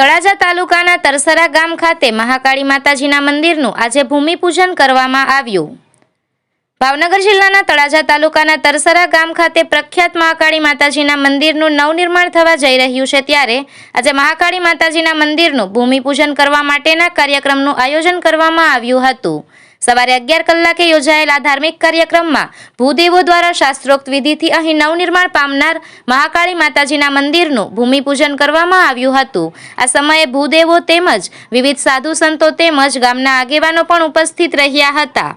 તળાજા તાલુકાના તરસરા ગામ ખાતે મહાકાળી માતાજીના મંદિરનું આજે ભૂમિપૂજન કરવામાં આવ્યું. ભાવનગર જિલ્લાના તળાજા તાલુકાના તરસરા ગામ ખાતે પ્રખ્યાત મહાકાળી માતાજીના મંદિરનું નવનિર્માણ થવા જઈ રહ્યું છે ત્યારે આજે મહાકાળી માતાજીના મંદિરનું ભૂમિપૂજન કરવા માટેના કાર્યક્રમનું આયોજન કરવામાં આવ્યું હતું. સવારે અગિયાર કલાકે યોજાયેલ ધાર્મિક કાર્યક્રમમાં ભૂદેવો દ્વારા શાસ્ત્રોક્ત વિધિથી અહીં નવનિર્માણ પામનાર મહાકાળી માતાજીના મંદિરનું ભૂમિપૂજન કરવામાં આવ્યું હતું. આ સમયે ભૂદેવો તેમજ વિવિધ સાધુ સંતો તેમજ ગામના આગેવાનો પણ ઉપસ્થિત રહ્યા હતા.